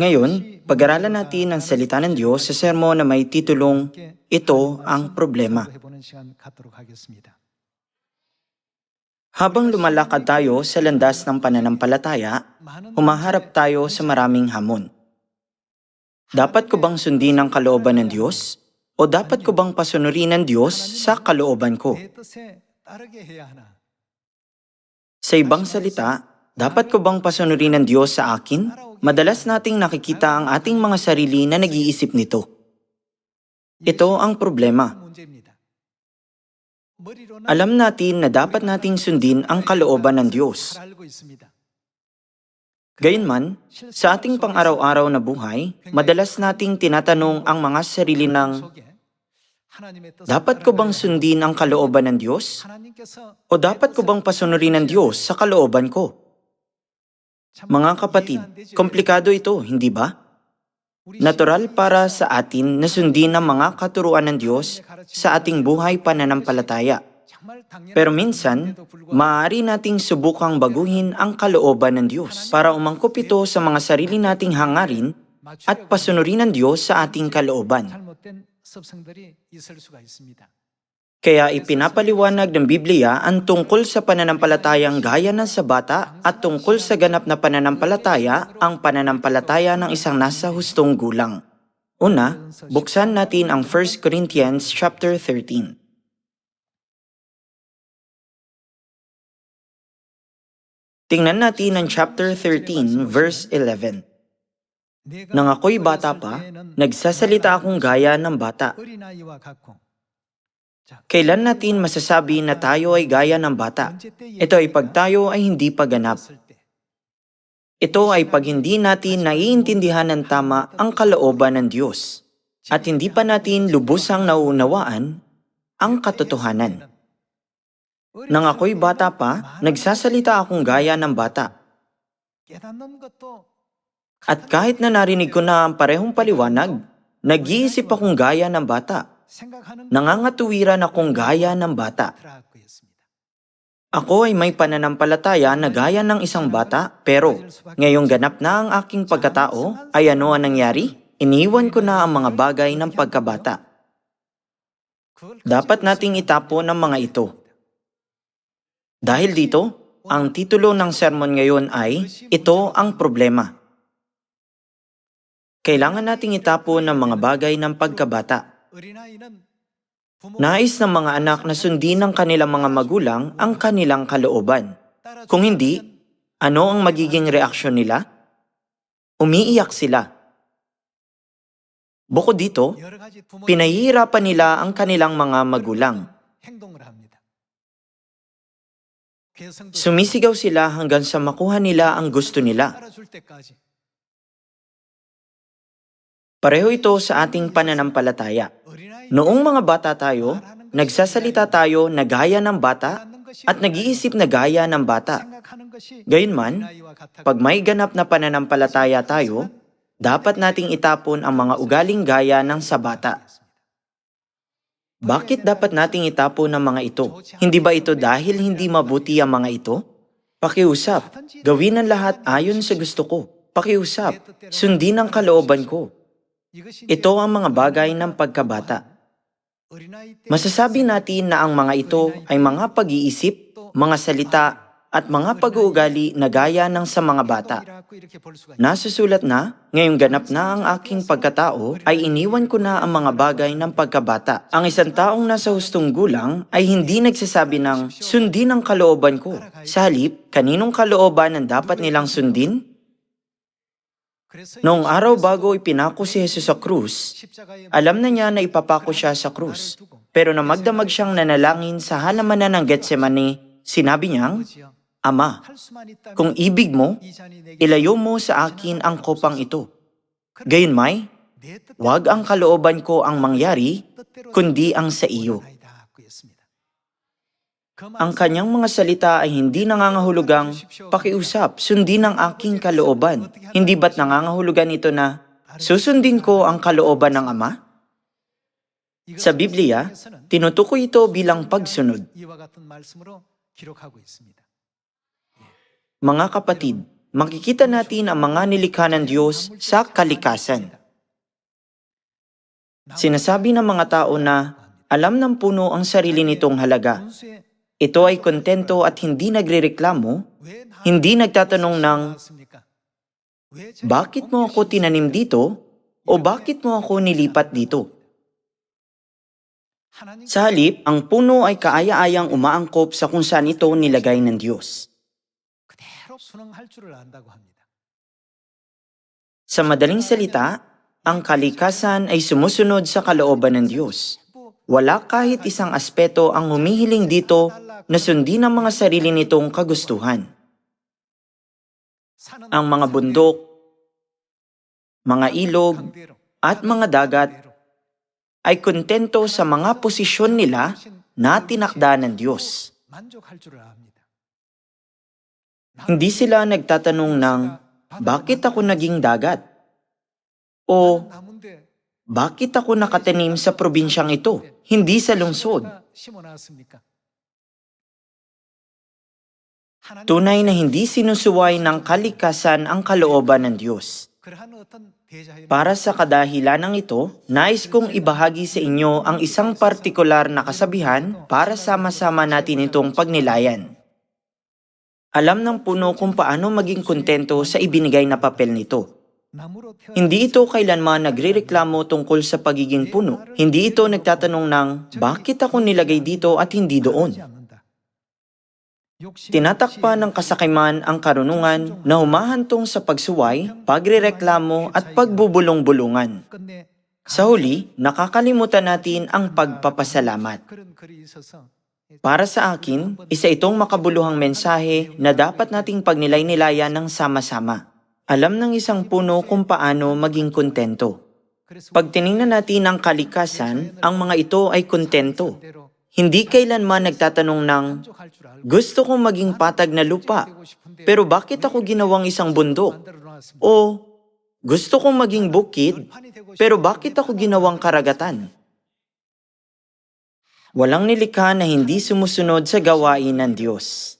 Ngayon, pag-aralan natin ang salita ng Diyos sa sermon na may titulong Ito ang Problema. Habang lumalakad tayo sa landas ng pananampalataya, humaharap tayo sa maraming hamon. Dapat ko bang sundin ang kalooban ng Diyos? O dapat ko bang pasunurin ng Diyos sa kalooban ko? Sa ibang salita, dapat ko bang pasunurin ng Diyos sa akin? Madalas nating nakikita ang ating mga sarili na nag-iisip nito. Ito ang problema. Alam natin na dapat nating sundin ang kalooban ng Diyos. Gayunman, sa ating pang-araw-araw na buhay, madalas nating tinatanong ang mga sarili ng, dapat ko bang sundin ang kalooban ng Diyos? O dapat ko bang pasunurin ng Diyos sa kalooban ko? Mga kapatid, komplikado ito, hindi ba? Natural para sa atin na sundin ang mga katuruan ng Diyos sa ating buhay pananampalataya. Pero minsan, maaari nating subukang baguhin ang kalooban ng Diyos para umangkop ito sa mga sarili nating hangarin at pasunurin ng Diyos sa ating kalooban. Kaya ipinapaliwanag ng Biblia ang tungkol sa pananampalatayang gaya ng sa bata at tungkol sa ganap na pananampalataya ang pananampalataya ng isang nasa hustong gulang. Una, buksan natin ang 1 Corinthians chapter 13. Tingnan natin ang chapter 13 verse 11. Nang ako'y bata pa, nagsasalita akong gaya ng bata. Kailan natin masasabi na tayo ay gaya ng bata? Ito ay pag tayo ay hindi paganap. Ito ay pag hindi natin naiintindihan ng tama ang kalooban ng Diyos at hindi pa natin lubusang nauunawaan ang katotohanan. Nang ako'y bata pa, nagsasalita akong gaya ng bata. At kahit na narinig ko na ang parehong paliwanag, nag-iisip akong gaya ng bata. Nangangatuwiran akong gaya ng bata. Ako ay may pananampalataya na gaya ng isang bata, pero ngayong ganap na ang aking pagkatao, ay ano ang nangyari? Iniwan ko na ang mga bagay ng pagkabata. Dapat nating itapon ang mga ito. Dahil dito, ang titulo ng sermon ngayon ay, Ito ang Problema. Kailangan nating itapon ang mga bagay ng pagkabata. Nais ng mga anak na sundin ng kanilang mga magulang ang kanilang kalooban. Kung hindi, ano ang magiging reaksyon nila? Umiiyak sila. Bukod dito, pinahihirapan nila ang kanilang mga magulang. Sumisigaw sila hanggang sa makuha nila ang gusto nila. Pareho ito sa ating pananampalataya. Noong mga bata tayo, nagsasalita tayo na gaya ng bata at nag-iisip na gaya ng bata. Gayunman, pag may ganap na pananampalataya tayo, dapat nating itapon ang mga ugaling gaya ng sa bata. Bakit dapat nating itapon ang mga ito? Hindi ba ito dahil hindi mabuti ang mga ito? Pakiusap, gawin ang lahat ayon sa gusto ko. Pakiusap, sundin ang kalooban ko. Ito ang mga bagay ng pagkabata. Masasabi natin na ang mga ito ay mga pag-iisip, mga salita, at mga pag-uugali na gaya ng sa mga bata. Nasusulat na, ngayong ganap na ang aking pagkatao, ay iniwan ko na ang mga bagay ng pagkabata. Ang isang taong nasa hustong gulang ay hindi nagsasabi ng, sundin ang kalooban ko. Sa halip, kaninong kalooban ang dapat nilang sundin? Noong araw bago ipinako si Jesus sa krus, alam na niya na ipapako siya sa krus. Pero na magdamag siyang nanalangin sa halamanan ng Getsemani, sinabi niyang, Ama, kung ibig mo, ilayo mo sa akin ang kopang ito. Gayunmay, wag ang kalooban ko ang mangyari, kundi ang sa iyo. Ang kanyang mga salita ay hindi nangangahulugang pakiusap, sundin ang aking kalooban. Hindi ba't nangangahulugan ito na susundin ko ang kalooban ng Ama? Sa Biblia, tinutukoy ito bilang pagsunod. Mga kapatid, makikita natin ang mga nilikha ng Diyos sa kalikasan. Sinasabi ng mga tao na alam ng puno ang sarili nitong halaga. Ito ay kontento at hindi nagrereklamo, hindi nagtatanong ng, Bakit mo ako tinanim dito? O bakit mo ako nilipat dito? Sa halip, ang puno ay kaaya-ayang umaangkop sa kung saan ito nilagay ng Diyos. Sa madaling salita, ang kalikasan ay sumusunod sa kalooban ng Diyos wala kahit isang aspeto ang humihiling dito na sundin ang mga sarili nitong kagustuhan. Ang mga bundok, mga ilog, at mga dagat ay kontento sa mga posisyon nila na tinakda ng Diyos. Hindi sila nagtatanong ng, bakit ako naging dagat? O, bakit ako nakatanim sa probinsyang ito, hindi sa lungsod? Tunay na hindi sinusuway ng kalikasan ang kalooban ng Diyos. Para sa kadahilanang ito, nais kong ibahagi sa inyo ang isang partikular na kasabihan para sama-sama natin itong pagnilayan. Alam ng puno kung paano maging kontento sa ibinigay na papel nito hindi ito kailanman nagrereklamo tungkol sa pagiging puno. Hindi ito nagtatanong ng, bakit ako nilagay dito at hindi doon? Tinatakpan ng kasakiman ang karunungan na humahantong sa pagsuway, pagrereklamo at pagbubulong-bulungan. Sa huli, nakakalimutan natin ang pagpapasalamat. Para sa akin, isa itong makabuluhang mensahe na dapat nating pagnilay-nilayan ng sama-sama. Alam ng isang puno kung paano maging kontento. Pag tiningnan natin ang kalikasan, ang mga ito ay kontento. Hindi kailanman nagtatanong ng, gusto kong maging patag na lupa, pero bakit ako ginawang isang bundok? O, gusto kong maging bukid, pero bakit ako ginawang karagatan? Walang nilikha na hindi sumusunod sa gawain ng Diyos.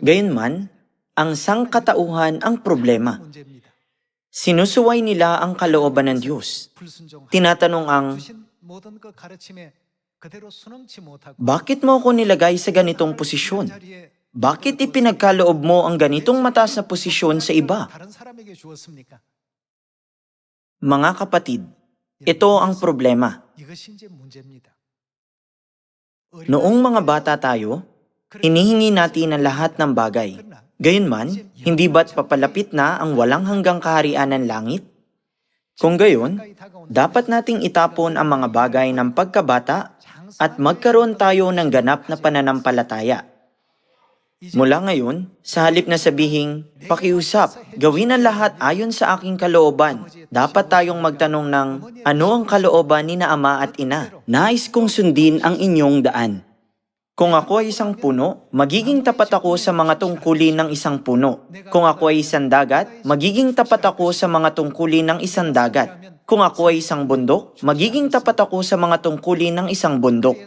Gayunman, ang sangkatauhan ang problema. Sinusuway nila ang kalooban ng Diyos. Tinatanong ang, Bakit mo ako nilagay sa ganitong posisyon? Bakit ipinagkaloob mo ang ganitong mataas na posisyon sa iba? Mga kapatid, ito ang problema. Noong mga bata tayo, inihingi natin ang lahat ng bagay. Gayunman, hindi ba't papalapit na ang walang hanggang kaharian ng langit? Kung gayon, dapat nating itapon ang mga bagay ng pagkabata at magkaroon tayo ng ganap na pananampalataya. Mula ngayon, sa halip na sabihing, pakiusap, gawin ang lahat ayon sa aking kalooban. Dapat tayong magtanong ng, ano ang kalooban ni na ama at ina? Nais kong sundin ang inyong daan. Kung ako ay isang puno, magiging tapat ako sa mga tungkulin ng isang puno. Kung ako ay isang dagat, magiging tapat ako sa mga tungkulin ng isang dagat. Kung ako ay isang bundok, magiging tapat ako sa mga tungkulin ng isang bundok.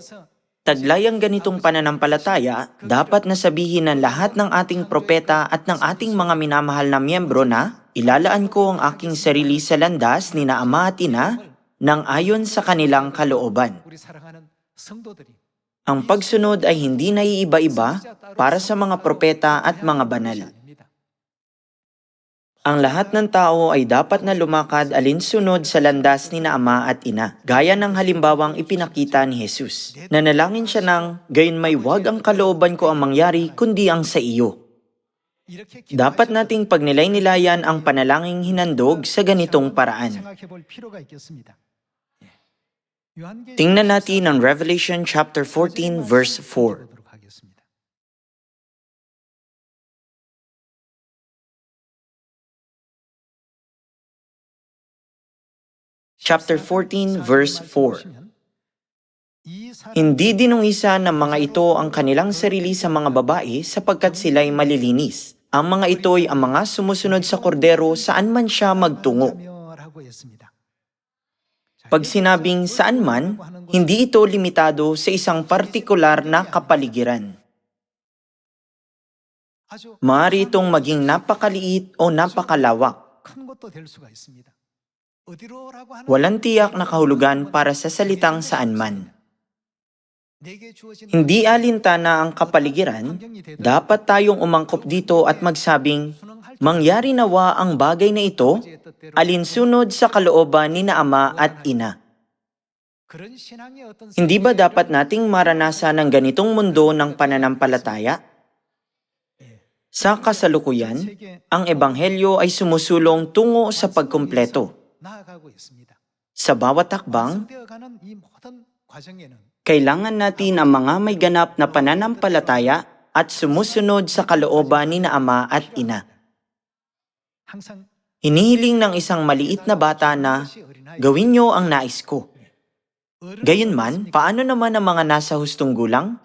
Taglay ang ganitong pananampalataya, dapat nasabihin ng lahat ng ating propeta at ng ating mga minamahal na miyembro na, ilalaan ko ang aking sarili sa landas ni na ama at ina, nang ayon sa kanilang kalooban. Ang pagsunod ay hindi naiiba-iba para sa mga propeta at mga banal. Ang lahat ng tao ay dapat na lumakad alinsunod sa landas ni na ama at ina, gaya ng halimbawang ipinakita ni Jesus. Nanalangin siya ng, gayon may wag ang kalooban ko ang mangyari, kundi ang sa iyo. Dapat nating pagnilay-nilayan ang panalangin hinandog sa ganitong paraan. Tingnan natin ang Revelation chapter 14 verse 4. Chapter 14 verse 4. Hindi dinungisa ng mga ito ang kanilang sarili sa mga babae sapagkat sila'y malilinis. Ang mga ito'y ang mga sumusunod sa kordero saan man siya magtungo. Pag sinabing saan man, hindi ito limitado sa isang partikular na kapaligiran. Maaari itong maging napakaliit o napakalawak. Walang tiyak na kahulugan para sa salitang saan man. Hindi alintana ang kapaligiran, dapat tayong umangkop dito at magsabing, Mangyari nawa ang bagay na ito, alinsunod sa kalooban ni na ama at ina. Hindi ba dapat nating maranasan ang ganitong mundo ng pananampalataya? Sa kasalukuyan, ang Ebanghelyo ay sumusulong tungo sa pagkumpleto. Sa bawat takbang, kailangan natin ang mga may ganap na pananampalataya at sumusunod sa kalooban ni na ama at ina. Hinihiling ng isang maliit na bata na gawin niyo ang nais ko. Gayunman, paano naman ang mga nasa hustong gulang?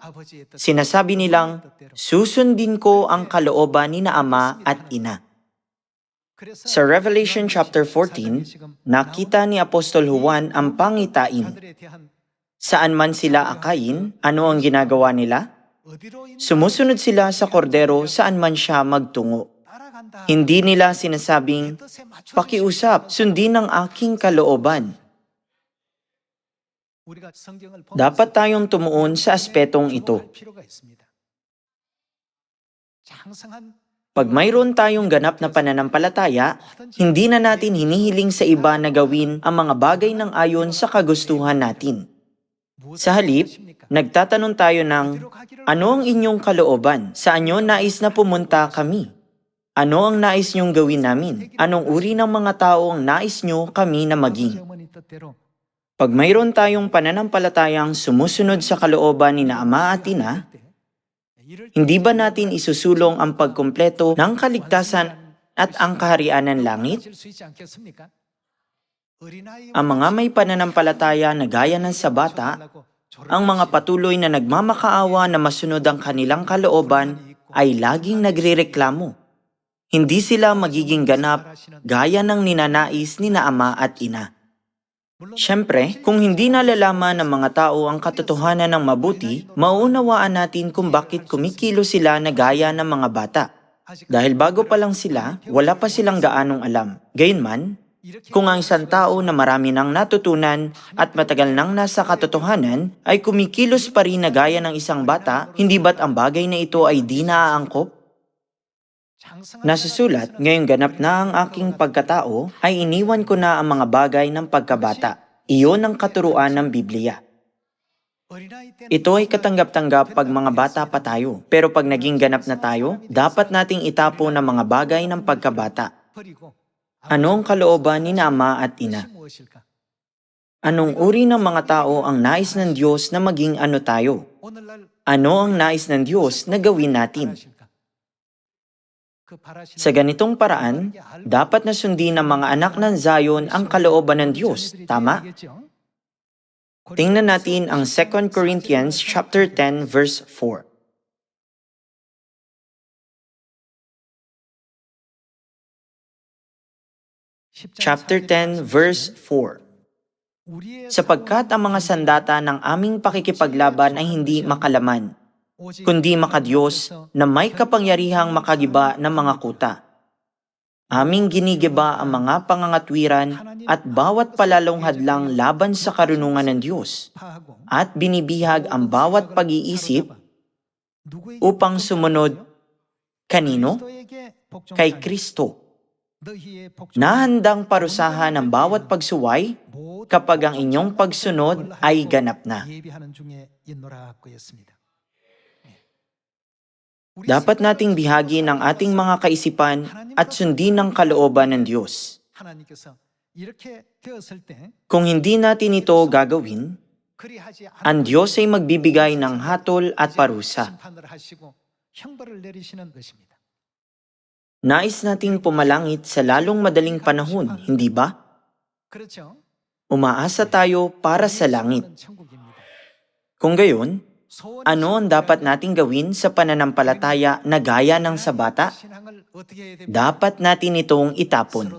Sinasabi nilang, susundin ko ang kalooban ni na ama at ina. Sa Revelation chapter 14, nakita ni Apostol Juan ang pangitain Saan man sila akayin, ano ang ginagawa nila? Sumusunod sila sa kordero saan man siya magtungo. Hindi nila sinasabing, pakiusap, sundin ang aking kalooban. Dapat tayong tumuon sa aspetong ito. Pag mayroon tayong ganap na pananampalataya, hindi na natin hinihiling sa iba na gawin ang mga bagay ng ayon sa kagustuhan natin. Sa halip, nagtatanong tayo ng, ano ang inyong kalooban? Saan nyo nais na pumunta kami? Ano ang nais nyong gawin namin? Anong uri ng mga tao ang nais nyo kami na maging? Pag mayroon tayong pananampalatayang sumusunod sa kalooban ni na ama at ina, hindi ba natin isusulong ang pagkumpleto ng kaligtasan at ang kaharian ng langit? Ang mga may pananampalataya na gaya ng sa bata, ang mga patuloy na nagmamakaawa na masunod ang kanilang kalooban ay laging nagrereklamo. Hindi sila magiging ganap gaya ng ninanais ni na ama at ina. Siyempre, kung hindi nalalaman ng mga tao ang katotohanan ng mabuti, mauunawaan natin kung bakit kumikilo sila na gaya ng mga bata. Dahil bago pa lang sila, wala pa silang gaanong alam. Gayunman, kung ang isang tao na marami nang natutunan at matagal nang nasa katotohanan ay kumikilos pa rin na gaya ng isang bata, hindi ba't ang bagay na ito ay di naaangkop? Nasusulat, ngayong ganap na ang aking pagkatao, ay iniwan ko na ang mga bagay ng pagkabata. Iyon ang katuruan ng Biblia. Ito ay katanggap-tanggap pag mga bata pa tayo. Pero pag naging ganap na tayo, dapat nating itapo ng mga bagay ng pagkabata. Ano ang kalooban ni na ama at ina? Anong uri ng mga tao ang nais ng Diyos na maging ano tayo? Ano ang nais ng Diyos na gawin natin? Sa ganitong paraan, dapat na sundin ng mga anak ng Zion ang kalooban ng Diyos. Tama? Tingnan natin ang 2 Corinthians chapter 10 verse 4. Chapter 10 verse 4. Sapagkat ang mga sandata ng aming pakikipaglaban ay hindi makalaman, kundi makadiyos na may kapangyarihang makagiba ng mga kuta. Aming ginigiba ang mga pangangatwiran at bawat palalong hadlang laban sa karunungan ng Diyos at binibihag ang bawat pag-iisip upang sumunod kanino? Kay Kristo. Nahandang parusahan ang bawat pagsuway kapag ang inyong pagsunod ay ganap na. Dapat nating bihagi ng ating mga kaisipan at sundin ng kalooban ng Diyos. Kung hindi natin ito gagawin, ang Diyos ay magbibigay ng hatol at parusa. Nais nating pumalangit sa lalong madaling panahon, hindi ba? Umaasa tayo para sa langit. Kung gayon, ano ang dapat nating gawin sa pananampalataya na gaya ng sa bata? Dapat natin itong itapon.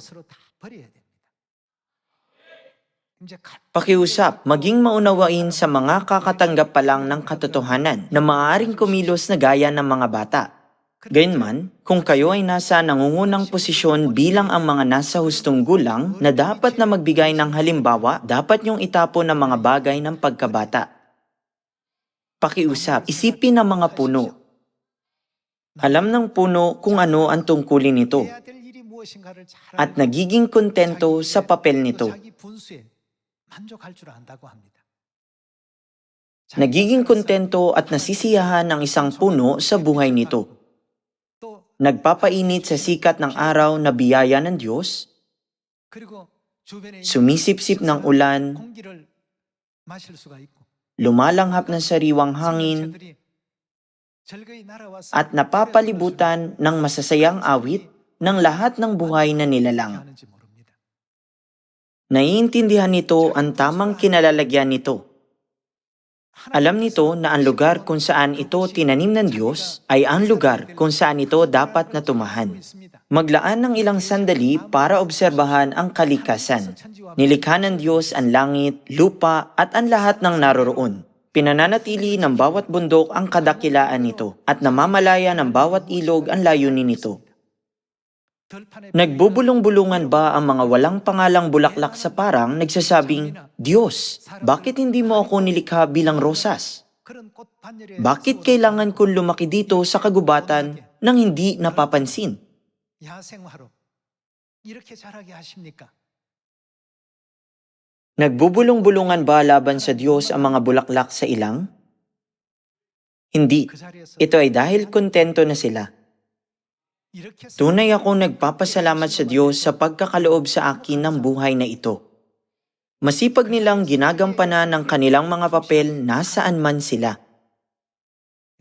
Pakiusap, maging maunawain sa mga kakatanggap pa lang ng katotohanan na maaaring kumilos na gaya ng mga bata. Gayunman, kung kayo ay nasa nangungunang posisyon bilang ang mga nasa hustong gulang na dapat na magbigay ng halimbawa, dapat niyong itapon ang mga bagay ng pagkabata. Pakiusap, isipin ng mga puno. Alam ng puno kung ano ang tungkulin nito at nagiging kontento sa papel nito. Nagiging kontento at nasisiyahan ang isang puno sa buhay nito. Nagpapainit sa sikat ng araw na biyaya ng Diyos, sumisipsip ng ulan, lumalanghap ng sariwang hangin, at napapalibutan ng masasayang awit ng lahat ng buhay na nilalang. Naiintindihan nito ang tamang kinalalagyan nito. Alam nito na ang lugar kung saan ito tinanim ng Diyos ay ang lugar kung saan ito dapat na tumahan. Maglaan ng ilang sandali para obserbahan ang kalikasan. Nilikha ng Diyos ang langit, lupa at ang lahat ng naroroon. Pinananatili ng bawat bundok ang kadakilaan nito at namamalaya ng bawat ilog ang layunin nito. Nagbubulong-bulungan ba ang mga walang pangalang bulaklak sa parang nagsasabing, Diyos, bakit hindi mo ako nilikha bilang rosas? Bakit kailangan kong lumaki dito sa kagubatan nang hindi napapansin? Nagbubulong-bulungan ba laban sa Diyos ang mga bulaklak sa ilang? Hindi. Ito ay dahil kontento na sila. Tunay akong nagpapasalamat sa Diyos sa pagkakaloob sa akin ng buhay na ito. Masipag nilang ginagampanan ng kanilang mga papel nasaan man sila.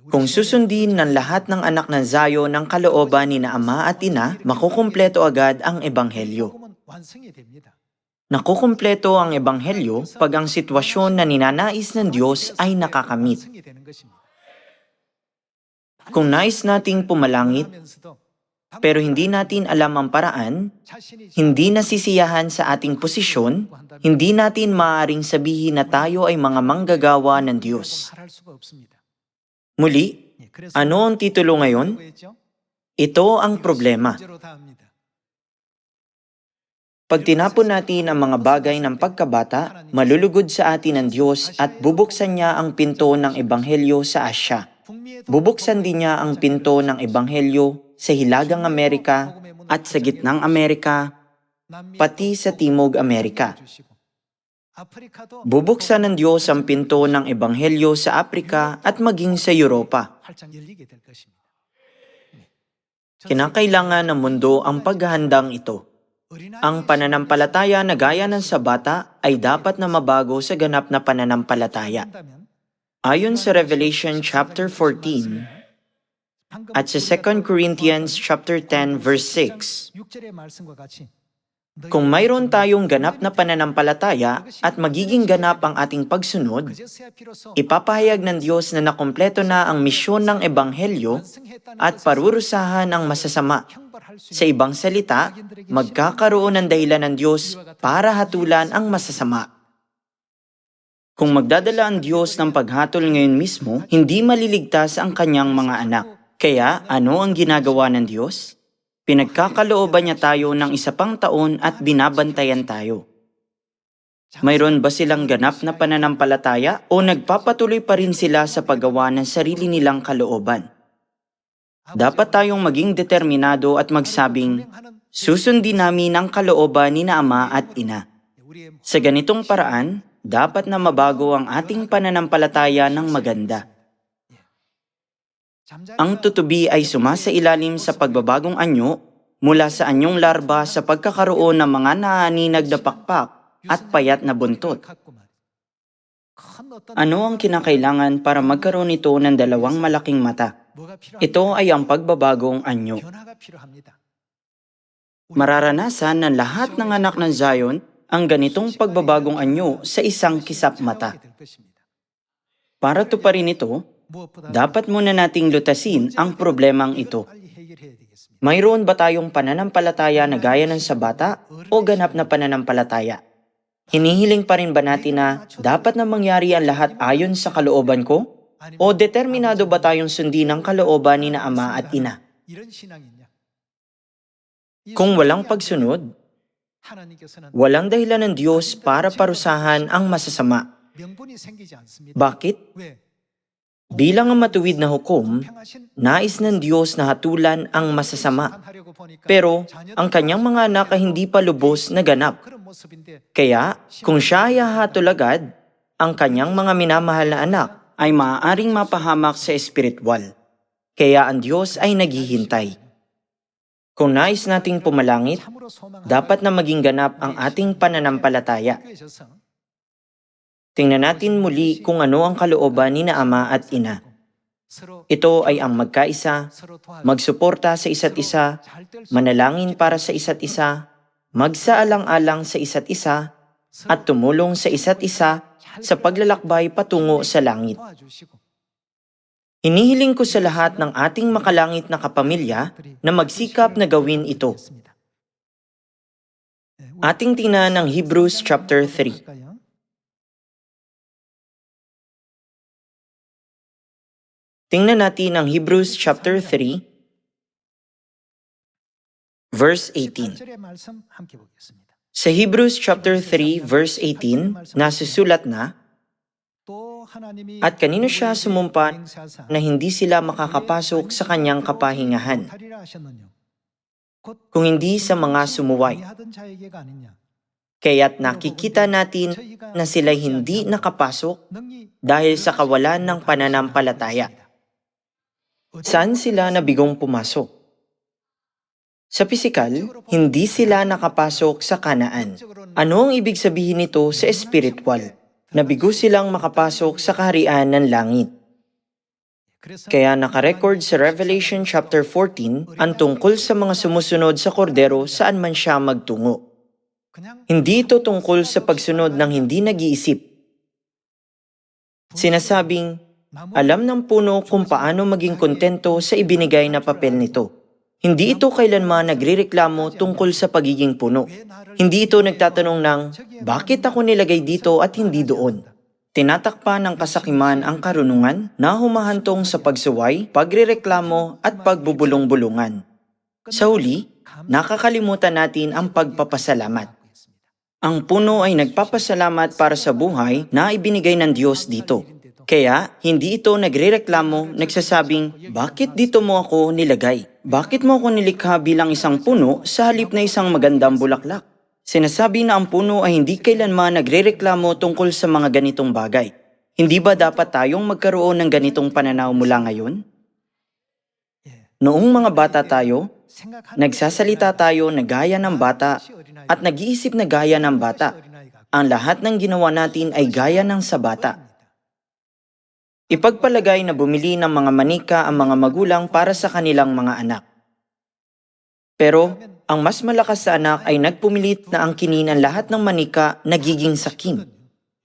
Kung susundin ng lahat ng anak ng Zayo ng kalooban ni na ama at ina, makukumpleto agad ang ebanghelyo. Nakukumpleto ang ebanghelyo pag ang sitwasyon na ninanais ng Diyos ay nakakamit. Kung nais nating pumalangit, pero hindi natin alam ang paraan, hindi nasisiyahan sa ating posisyon, hindi natin maaaring sabihin na tayo ay mga manggagawa ng Diyos. Muli, ano ang titulo ngayon? Ito ang problema. Pag tinapon natin ang mga bagay ng pagkabata, malulugod sa atin ang Diyos at bubuksan niya ang pinto ng Ebanghelyo sa Asya. Bubuksan din niya ang pinto ng Ebanghelyo sa Hilagang Amerika at sa Gitnang Amerika, pati sa Timog Amerika. Bubuksan ng Diyos ang pinto ng Ebanghelyo sa Afrika at maging sa Europa. Kinakailangan ng mundo ang paghahandang ito. Ang pananampalataya na gaya ng sa bata ay dapat na mabago sa ganap na pananampalataya. Ayon sa Revelation chapter 14 at sa 2 Corinthians chapter 10 verse 6, kung mayroon tayong ganap na pananampalataya at magiging ganap ang ating pagsunod, ipapahayag ng Diyos na nakompleto na ang misyon ng Ebanghelyo at parurusahan ang masasama. Sa ibang salita, magkakaroon ng dahilan ng Diyos para hatulan ang masasama. Kung magdadala ang Diyos ng paghatol ngayon mismo, hindi maliligtas ang kanyang mga anak. Kaya ano ang ginagawa ng Diyos? Pinagkakalooban niya tayo ng isa pang taon at binabantayan tayo. Mayroon ba silang ganap na pananampalataya o nagpapatuloy pa rin sila sa paggawa ng sarili nilang kalooban? Dapat tayong maging determinado at magsabing, susundin namin ang kalooban ni na ama at ina. Sa ganitong paraan, dapat na mabago ang ating pananampalataya ng maganda. Ang tutubi ay sumasa ilalim sa pagbabagong anyo mula sa anyong larba sa pagkakaroon ng mga naaninag na pakpak at payat na buntot. Ano ang kinakailangan para magkaroon ito ng dalawang malaking mata? Ito ay ang pagbabagong anyo. Mararanasan ng lahat ng anak ng Zion ang ganitong pagbabagong anyo sa isang kisap mata. Para tuparin ito, dapat muna nating lutasin ang problemang ito. Mayroon ba tayong pananampalataya na gaya ng sa bata o ganap na pananampalataya? Hinihiling pa rin ba natin na dapat na mangyari ang lahat ayon sa kalooban ko? O determinado ba tayong sundin ang kalooban ni na ama at ina? Kung walang pagsunod, walang dahilan ng Diyos para parusahan ang masasama. Bakit? Bilang ang matuwid na hukom, nais ng Diyos na hatulan ang masasama. Pero ang kanyang mga anak ay hindi pa lubos na ganap. Kaya kung siya ay hahatol ang kanyang mga minamahal na anak ay maaaring mapahamak sa espiritual. Kaya ang Diyos ay naghihintay. Kung nais nating pumalangit, dapat na maging ganap ang ating pananampalataya. Tingnan natin muli kung ano ang kalooban ni na ama at ina. Ito ay ang magkaisa, magsuporta sa isa't isa, manalangin para sa isa't isa, magsaalang-alang sa isa't isa, at tumulong sa isa't isa sa paglalakbay patungo sa langit. Inihiling ko sa lahat ng ating makalangit na kapamilya na magsikap na gawin ito. Ating tingnan ng Hebrews chapter 3. Tingnan natin ang Hebrews chapter 3 verse 18. Sa Hebrews chapter 3 verse 18 nasusulat na at kanino siya sumumpa na hindi sila makakapasok sa kanyang kapahingahan kung hindi sa mga sumuway. Kaya't nakikita natin na sila hindi nakapasok dahil sa kawalan ng pananampalataya. Saan sila nabigong pumasok? Sa pisikal, hindi sila nakapasok sa kanaan. Ano ang ibig sabihin nito sa espiritual? Nabigo silang makapasok sa kaharian ng langit. Kaya nakarecord sa Revelation chapter 14 ang tungkol sa mga sumusunod sa kordero saan man siya magtungo. Hindi ito tungkol sa pagsunod ng hindi nag-iisip. Sinasabing, alam ng puno kung paano maging kontento sa ibinigay na papel nito. Hindi ito kailanman nagrireklamo tungkol sa pagiging puno. Hindi ito nagtatanong ng, bakit ako nilagay dito at hindi doon? Tinatakpan ng kasakiman ang karunungan na humahantong sa pagsaway, pagrireklamo at pagbubulong-bulungan. Sa huli, nakakalimutan natin ang pagpapasalamat. Ang puno ay nagpapasalamat para sa buhay na ibinigay ng Diyos dito. Kaya, hindi ito nagrereklamo, nagsasabing, bakit dito mo ako nilagay? Bakit mo ako nilikha bilang isang puno sa halip na isang magandang bulaklak? Sinasabi na ang puno ay hindi kailanman nagrereklamo tungkol sa mga ganitong bagay. Hindi ba dapat tayong magkaroon ng ganitong pananaw mula ngayon? Noong mga bata tayo, nagsasalita tayo na gaya ng bata at nag-iisip na gaya ng bata. Ang lahat ng ginawa natin ay gaya ng sa bata. Ipagpalagay na bumili ng mga manika ang mga magulang para sa kanilang mga anak. Pero, ang mas malakas sa anak ay nagpumilit na ang kininan lahat ng manika nagiging sakim.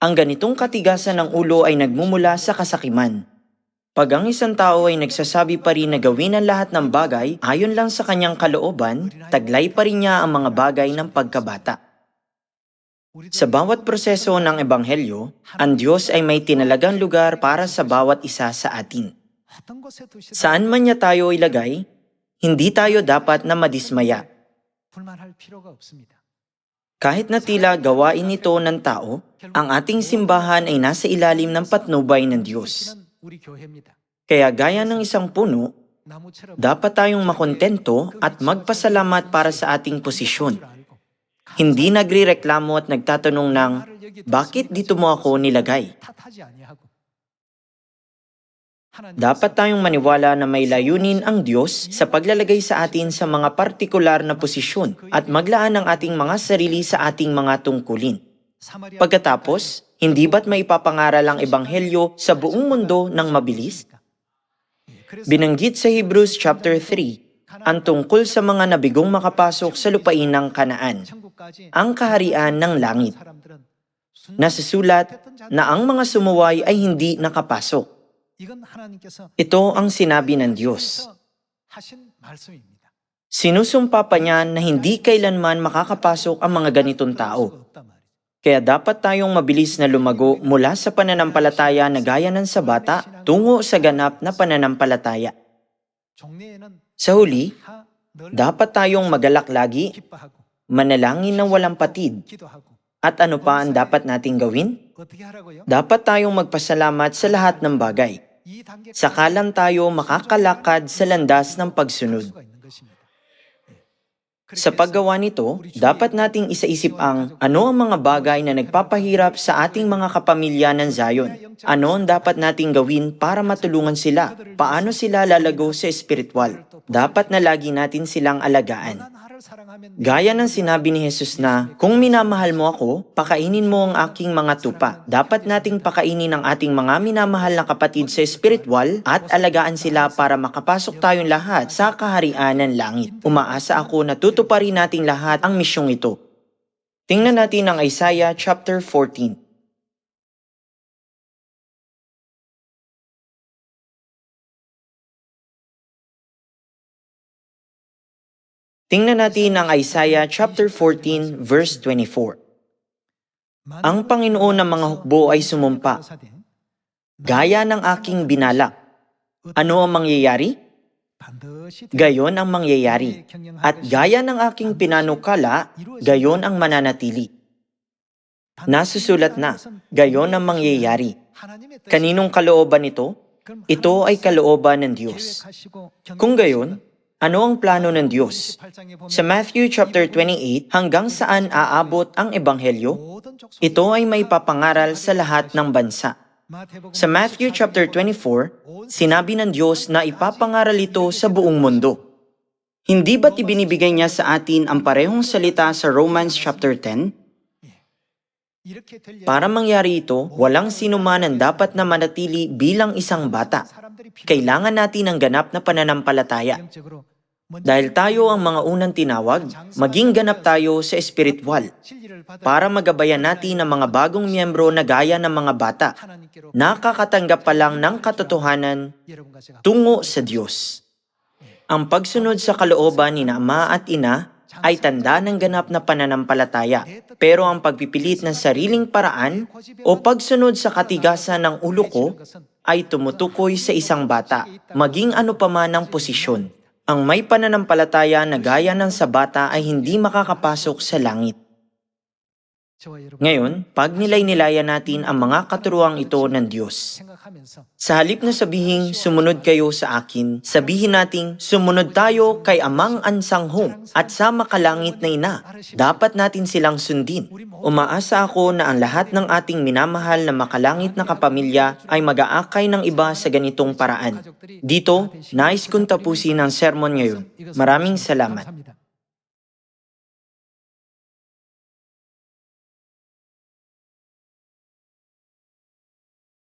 Ang ganitong katigasan ng ulo ay nagmumula sa kasakiman. Pag ang isang tao ay nagsasabi pa rin na gawin ang lahat ng bagay ayon lang sa kanyang kalooban, taglay pa rin niya ang mga bagay ng pagkabata. Sa bawat proseso ng Ebanghelyo, ang Diyos ay may tinalagang lugar para sa bawat isa sa atin. Saan man niya tayo ilagay, hindi tayo dapat na madismaya. Kahit na tila gawain ito ng tao, ang ating simbahan ay nasa ilalim ng patnubay ng Diyos. Kaya gaya ng isang puno, dapat tayong makontento at magpasalamat para sa ating posisyon hindi nagrireklamo at nagtatanong ng, bakit dito mo ako nilagay? Dapat tayong maniwala na may layunin ang Diyos sa paglalagay sa atin sa mga partikular na posisyon at maglaan ang ating mga sarili sa ating mga tungkulin. Pagkatapos, hindi ba't maipapangaral ang ebanghelyo sa buong mundo ng mabilis? Binanggit sa Hebrews chapter 3 ang tungkol sa mga nabigong makapasok sa lupain ng kanaan, ang kaharian ng langit. Nasisulat na ang mga sumuway ay hindi nakapasok. Ito ang sinabi ng Diyos. Sinusumpa pa niya na hindi kailanman makakapasok ang mga ganitong tao. Kaya dapat tayong mabilis na lumago mula sa pananampalataya na gaya ng sa bata tungo sa ganap na pananampalataya. Sa huli, dapat tayong magalak lagi, manalangin ng walang patid. At ano pa ang dapat nating gawin? Dapat tayong magpasalamat sa lahat ng bagay. Sakalan tayo makakalakad sa landas ng pagsunod. Sa paggawa nito, dapat nating isaisip ang ano ang mga bagay na nagpapahirap sa ating mga kapamilya kapamilyanan Zion? Ano ang dapat nating gawin para matulungan sila? Paano sila lalago sa espiritual? Dapat na lagi natin silang alagaan. Gaya ng sinabi ni Jesus na, Kung minamahal mo ako, pakainin mo ang aking mga tupa. Dapat nating pakainin ang ating mga minamahal na kapatid sa spiritual at alagaan sila para makapasok tayong lahat sa kaharian ng langit. Umaasa ako na tutuparin nating lahat ang misyong ito. Tingnan natin ang Isaiah chapter 14. Tingnan natin ang Isaiah chapter 14 verse 24. Ang Panginoon ng mga hukbo ay sumumpa, gaya ng aking binalak. Ano ang mangyayari? Gayon ang mangyayari. At gaya ng aking pinanukala, gayon ang mananatili. Nasusulat na, gayon ang mangyayari. Kaninong kalooban ito? Ito ay kalooban ng Diyos. Kung gayon, ano ang plano ng Diyos? Sa Matthew chapter 28, hanggang saan aabot ang ebanghelyo? Ito ay may papangaral sa lahat ng bansa. Sa Matthew chapter 24, sinabi ng Diyos na ipapangaral ito sa buong mundo. Hindi ba't ibinibigay niya sa atin ang parehong salita sa Romans chapter 10? Para mangyari ito, walang sino man ang dapat na manatili bilang isang bata. Kailangan natin ng ganap na pananampalataya. Dahil tayo ang mga unang tinawag, maging ganap tayo sa espiritual para magabayan natin ang mga bagong miyembro na gaya ng mga bata, nakakatanggap pa lang ng katotohanan tungo sa Diyos. Ang pagsunod sa kalooban ni ama at ina ay tanda ng ganap na pananampalataya, pero ang pagpipilit ng sariling paraan o pagsunod sa katigasan ng ulo ko ay tumutukoy sa isang bata, maging ano pa man ang posisyon. Ang may pananampalataya na gaya ng sa bata ay hindi makakapasok sa langit. Ngayon, pag nilay-nilayan natin ang mga katuruang ito ng Diyos. Sa halip na sabihin, sumunod kayo sa akin, sabihin nating, sumunod tayo kay amang ansanghong at sa makalangit na ina. Dapat natin silang sundin. Umaasa ako na ang lahat ng ating minamahal na makalangit na kapamilya ay mag-aakay ng iba sa ganitong paraan. Dito, nais kong tapusin ang sermon ngayon. Maraming salamat.